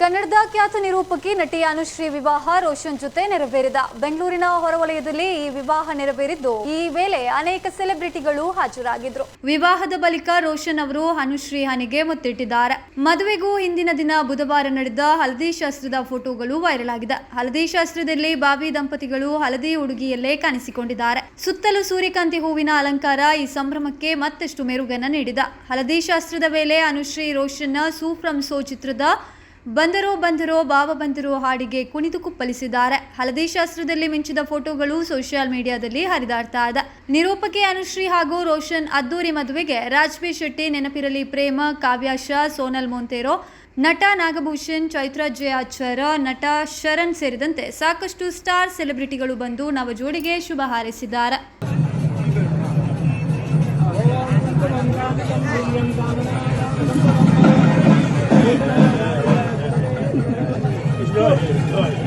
ಕನ್ನಡದ ಖ್ಯಾತ ನಿರೂಪಕಿ ನಟಿ ಅನುಶ್ರೀ ವಿವಾಹ ರೋಷನ್ ಜೊತೆ ನೆರವೇರಿದ. ಬೆಂಗಳೂರಿನ ಹೊರವಲಯದಲ್ಲಿ ಈ ವಿವಾಹ ನೆರವೇರಿದ್ದು, ಈ ವೇಳೆ ಅನೇಕ ಸೆಲೆಬ್ರಿಟಿಗಳು ಹಾಜರಾಗಿದ್ರು. ವಿವಾಹದ ಬಳಿಕ ರೋಷನ್ ಅವರು ಅನುಶ್ರೀ ಹನಿಗೆ ಮುತ್ತಿಟ್ಟಿದ್ದಾರೆ. ಮದುವೆಗೂ ಹಿಂದಿನ ದಿನ ಬುಧವಾರ ನಡೆದ ಹಳದಿ ಶಾಸ್ತ್ರದ ಫೋಟೋಗಳು ವೈರಲ್ ಆಗಿದೆ. ಹಳದಿ ಶಾಸ್ತ್ರದಲ್ಲಿ ಬಾವಿ ದಂಪತಿಗಳು ಹಳದಿ ಉಡುಗಿಯಲ್ಲೇ ಕಾಣಿಸಿಕೊಂಡಿದ್ದಾರೆ. ಸುತ್ತಲೂ ಸೂರ್ಯಕಾಂತಿ ಹೂವಿನ ಅಲಂಕಾರ ಈ ಸಂಭ್ರಮಕ್ಕೆ ಮತ್ತಷ್ಟು ಮೆರುಗನ್ನು ನೀಡಿದ. ಹಳದಿ ಶಾಸ್ತ್ರದ ವೇಳೆ ಅನುಶ್ರೀ ರೋಷನ್ ಸೂ ಸೋ ಚಿತ್ರದ ಬಂದರೋ ಬಂದರೋ ಬಾವ ಬಂದರೋ ಹಾಡಿಗೆ ಕುಣಿದು ಕುಪ್ಪಲಿಸಿದ್ದಾರೆ ಹಳದಿ ಶಾಸ್ತ್ರದಲ್ಲಿ ಮಿಂಚಿದ ಫೋಟೋಗಳು ಸೋಷಿಯಲ್ ಮೀಡಿಯಾದಲ್ಲಿ ಹರಿದಾಡ್ತಾ ಇದೆ. ನಿರೂಪಕಿ ಅನುಶ್ರೀ ಹಾಗೂ ರೋಷನ್ ಅದ್ದೂರಿ ಮದುವೆಗೆ ರಾಜ್ವಿ ಶೆಟ್ಟಿ, ನೆನಪಿರಲಿ ಪ್ರೇಮ ಕಾವ್ಯಾಶ ಸೋನಲ್ ಮೊಂತೇರೋ, ನಟ ನಾಗಭೂಷಣ್, ಚೈತ್ರ ಜಯಾಚರ ನಟ ಶರಣ್ ಸೇರಿದಂತೆ ಸಾಕಷ್ಟು ಸ್ಟಾರ್ ಸೆಲೆಬ್ರಿಟಿಗಳು ಬಂದು ನವ ಜೋಡಿಗೆ ಶುಭ ಹಾರೈಸಿದ್ದಾರೆ. Good, good.